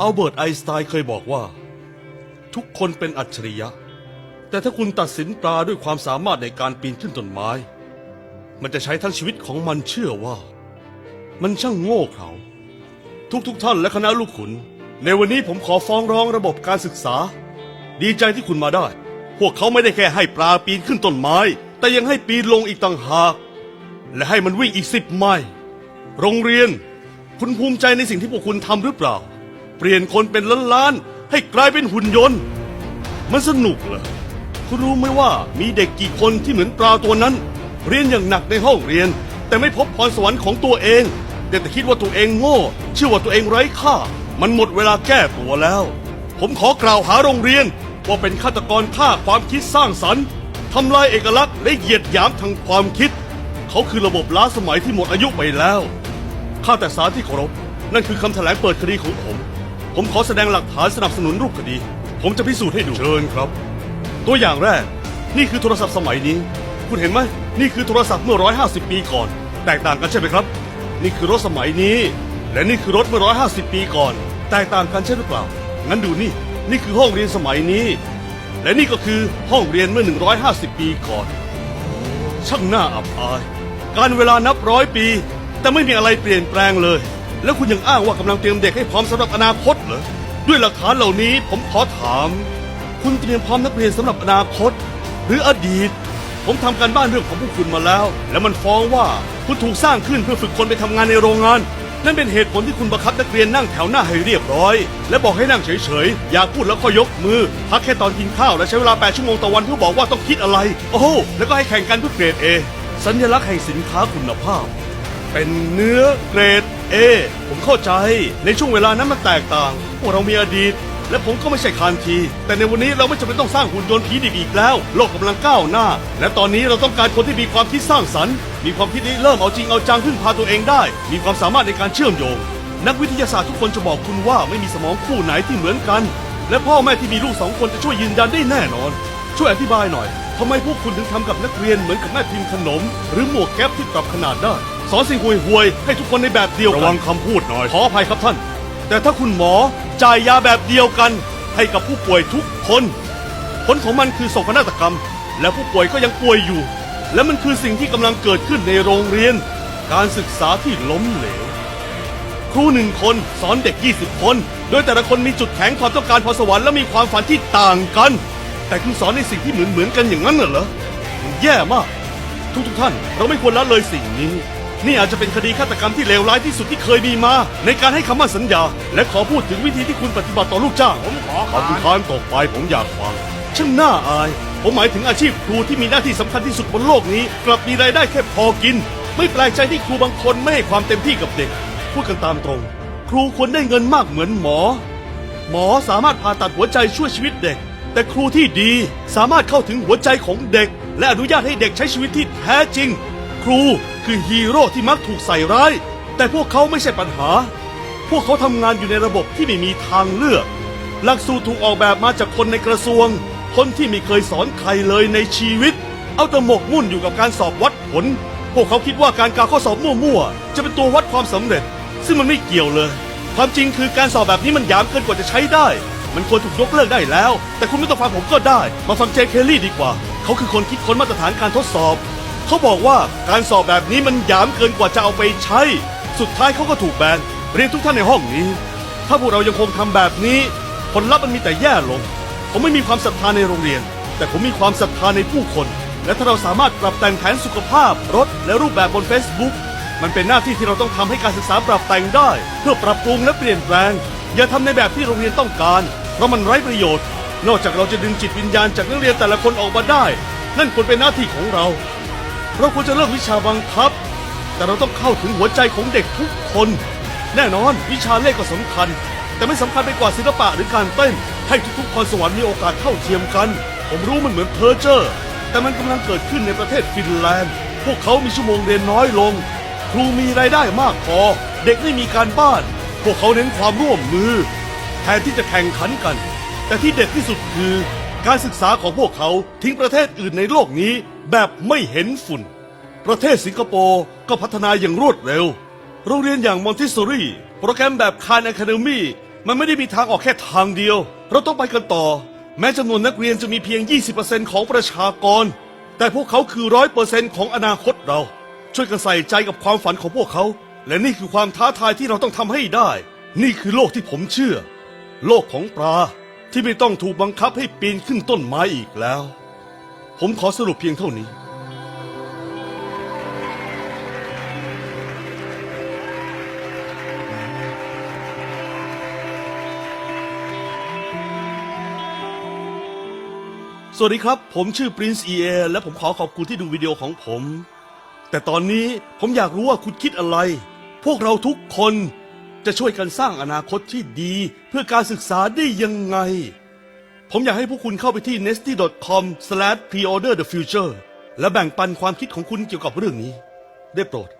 อัลเบิร์ตไอน์สไตน์เคยบอกว่า ทุกคนเป็นอัจฉริยะ แต่ถ้าคุณตัดสินปลาด้วยความสามารถในการปีนขึ้นต้นไม้ มันจะใช้ทั้งชีวิตของมันเชื่อว่า มันช่างโง่เขลาทุกๆทท่านและคณะลูกขุน ในวันนี้ผมขอฟ้องร้องระบบการศึกษา ดีใจที่คุณมาได้ พวกเขาไม่ได้แค่ให้ปลาปีนขึ้นต้นไม้ แต่ยังให้ปีนลงอีกต่างหาก และให้มันวิ่งอีกสิบไมล์โรงเรียน คุณภูมิใจในสิ่งที่พวกคุณทำหรือเปล่า เปลี่ยนคนเป็นล้านๆให้กลายเป็นหุ่นยนต์ มันสนุกเหรอคุณรู้ไหมว่ามีเด็กกี่คนที่เหมือนปลาตัวนั้น เรียนอย่างหนักในห้องเรียน แต่ไม่พบพรสวรรค์ของตัวเองแต่แต่คิดว่าตัวเองโง่เชื่อว่าตัวเองไร้ค่า มันหมดเวลาแก้ตัวแล้ว ผมขอกล่าวหาโรงเรียนว่าเป็นฆาตกรฆ่าความคิดสร้างสรรค์ทำลายเอกลักษณ์และเหยียดหยามทางความคิด เขาคือระบบล้าสมัยที่หมดอายุไปแล้วข้าแต่สารที่เคารพนั่นคือคำแถลงเปิดคดีของผม ผมขอแสดงหลักฐานสนับสนุนรูปคดี ผมจะพิสูจน์ให้ดู เชิญครับ ตัวอย่างแรก นี่คือโทรศัพท์สมัยนี้ คุณเห็นไหม นี่คือโทรศัพท์เมื่อ 150 ปีก่อน แตกต่างกันใช่ไหมครับ นี่คือรถสมัยนี้ และนี่คือรถเมื่อ 150 ปีก่อน แตกต่างกันใช่หรือเปล่า งั้นดูนี่ นี่คือห้องเรียนสมัยนี้ และนี่ก็คือห้องเรียนเมื่อ 150 ปีก่อน ช่างน่าอับอาย การเวลานับร้อยปี แต่ไม่มีอะไรเปลี่ยนแปลงเลย แล้วคุณยังอ้างว่ากำลังเตรียมเด็กให้พร้อมสำหรับอนาคตเหรอ ด้วยหลักฐานเหล่านี้ผมขอถาม คุณเตรียมพร้อมนักเรียนสำหรับอนาคต หรืออดีต ผมทำการบ้านเรื่องของพวกคุณมาแล้ว และมันฟ้องว่าคุณถูกสร้างขึ้นเพื่อฝึกคนไปทำงานในโรงงาน นั่นเป็นเหตุผลที่คุณบังคับนักเรียนนั่งแถวหน้าให้เรียบร้อย และบอกให้นั่งเฉยๆ อย่าพูดแล้วก็ยกมือ พักแค่ตอนกินข้าวและใช้เวลา 8 ชั่วโมงต่อวันเพื่อบอกว่าต้องคิดอะไร โอ้โหแล้วก็ให้แข่งกันเพื่อเกรดเอสัญลักษณ์แห่งสินค้าคุณภาพ เป็นเนื้อเกรด เอ ผมเข้าใจ ในช่วงเวลานั้นมันแตกต่าง พวกเรามีอดีต และผมก็ไม่ใช่คานที แต่ในวันนี้เราไม่จำเป็นต้องสร้างหุ่นยนต์ผีดิบอีกแล้ว โลกกำลังก้าวหน้า และตอนนี้เราต้องการคนที่มีความคิดสร้างสรรค์ มีความคิดที่เริ่มเอาจริงเอาจังพึ่งพาตัวเองได้ มีความสามารถในการเชื่อมโยง นักวิทยาศาสตร์ทุกคนจะบอกคุณว่าไม่มีสมองคู่ไหนที่เหมือนกัน และพ่อแม่ที่มีลูกสองคนจะช่วยยืนยันได้แน่นอน ช่วยอธิบายหน่อยทำไมพวกคุณถึงทำกับนักเรียนเหมือนกับแม่พิมพ์ขนม หรือหมวกแก๊ปที่ปรับขนาดได้ สอนสิ่งห่วยห่วยๆให้ทุกคนในแบบเดียวกัน ระวังคำพูดหน่อย ขออภัยครับท่าน แต่ถ้าคุณหมอจ่ายยาแบบเดียวกัน ให้กับผู้ป่วยทุกคน ผลของมันคือโศกนาฏกรรม และผู้ป่วยก็ยังป่วยอยู่ และมันคือสิ่งที่กำลังเกิดขึ้นในโรงเรียน การศึกษาที่ล้มเหลว ครูหนึ่งคนสอนเด็ก 20 คน โดยแต่ละคนมีจุดแข็งความต้องการพรสวรรค์และมีความฝันที่ต่างกัน แต่คุณสอนในสิ่งที่เหมือนเหมือนๆกันอย่างนั้นน่ะเหรอมันแย่มาก ทุกทุกๆท่านเราไม่ควรละเลยสิ่งนี้ นี่อาจจะเป็นคดีฆาตกรรมที่เลวร้ายที่สุดที่เคยมีมา ในการให้คำมั่นสัญญา และขอพูดถึงวิธีที่คุณปฏิบัติต่อลูกจ้างผมขอขอบคุณค้านตกไปผมอยากฟังช่างน่าอาย ผมหมายถึงอาชีพครูที่มีหน้าที่สำคัญที่สุดบนโลกนี้ กลับมีรายได้แค่พอกิน ไม่แปลกใจที่ครูบางคนไม่ให้ความเต็มที่กับเด็ก พูดกันตามตรง ครูควรได้เงินมากเหมือนหมอ หมอสามารถผ่าตัดหัวใจช่วยชีวิตเด็ก แต่ครูที่ดีสามารถเข้าถึงหัวใจของเด็ก และอนุญาตให้เด็กใช้ชีวิตที่แท้จริง ครูคือฮีโร่ที่มักถูกใส่ร้าย แต่พวกเขาไม่ใช่ปัญหา พวกเขาทำงานอยู่ในระบบที่ไม่มีทางเลือก หลักสูตรถูกออกแบบมาจากคนในกระทรวง คนที่ไม่เคยสอนใครเลยในชีวิต เอาแต่หมกมุ่นอยู่กับการสอบวัดผล พวกเขาคิดว่าการกาข้อสอบมั่วๆ จะเป็นตัววัดความสำเร็จ ซึ่งมันไม่เกี่ยวเลย ความจริงคือการสอบแบบนี้มันหยามเกินกว่าจะใช้ได้ มันควรถูกยกเลิกได้แล้ว แต่คุณไม่ต้องฟังผมก็ได้ มาฟังเจเคลลี่ดีกว่า เขาคือคนคิดค้นมาตรฐานการทดสอบ เขาบอกว่าการสอบแบบนี้มันหยามเกินกว่าจะเอาไปใช้ สุดท้ายเขาก็ถูกแบนเรียนทุกท่านในห้องนี้ ถ้าพวกเรายังคงทำแบบนี้ ผลลัพธ์มันมีแต่แย่ลง ผมไม่มีความศรัทธาในโรงเรียน แต่ผมมีความศรัทธาในผู้คน และถ้าเราสามารถปรับแต่งแผนสุขภาพ รถ และรูปแบบบน Facebook มันเป็นหน้าที่ที่เราต้องทำให้การศึกษาปรับแต่งได้ เพื่อปรับปรุงและเปลี่ยนแปลง อย่าทำในแบบที่โรงเรียนต้องการ เพราะมันไร้ประโยชน์ นอกจากเราจะดึงจิตวิญญาณจากนักเรียนแต่ละคนออกมาได้ นั่นควรเป็นหน้าที่ของเรา เราควรจะเลิกวิชาบังคับ แต่เราต้องเข้าถึงหัวใจของเด็กทุกคน แน่นอนวิชาเลขก็สำคัญ แต่ไม่สำคัญไปกว่าศิลปะหรือการเต้น ให้ทุกๆพรสวรรค์มีโอกาสเท่าเทียมกัน ผมรู้มันเหมือนเพอร์เจอร์แต่มันกำลังเกิดขึ้นในประเทศฟินแลนด์ พวกเขามีชั่วโมงเรียนน้อยลง ครูมีรายได้มากพอ เด็กไม่มีการบ้าน พวกเขาเน้นความร่วมมือ แทนที่จะแข่งขันกัน แต่ที่เด็ดที่สุดคือ การศึกษาของพวกเขาทิ้งประเทศอื่นในโลกนี้ แบบไม่เห็นฝุ่น ประเทศสิงคโปร์ก็พัฒนาอย่างรวดเร็ว โรงเรียนอย่างมอนติสซอรี่โปรแกรมแบบคานอะคาเดมีมันไม่ได้มีทางออกแค่ทางเดียว เราต้องไปกันต่อ แม้จำนวนนักเรียนจะมีเพียง 20%ของประชากร แต่พวกเขาคือร้อยเปอร์เซ็นต์ของอนาคตเรา ช่วยกันใส่ใจกับความฝันของพวกเขา และนี่คือความท้าทายที่เราต้องทำให้ได้ นี่คือโลกที่ผมเชื่อ โลกของปลาที่ไม่ต้องถูกบังคับให้ปีนขึ้นต้นไม้อีกแล้ว ผมขอสรุปเพียงเท่านี้ สวัสดีครับ ผมชื่อ Prince EA และผมขอขอบคุณที่ดูวิดีโอของผม แต่ตอนนี้ผมอยากรู้ว่าคุณคิดอะไร พวกเราทุกคนจะช่วยกันสร้างอนาคตที่ดีเพื่อการศึกษาได้ยังไง ผมอยากให้พวกคุณเข้าไปที่ nesty.com/preorder the future และแบ่งปันความคิดของคุณเกี่ยวกับเรื่องนี้ ได้โปรด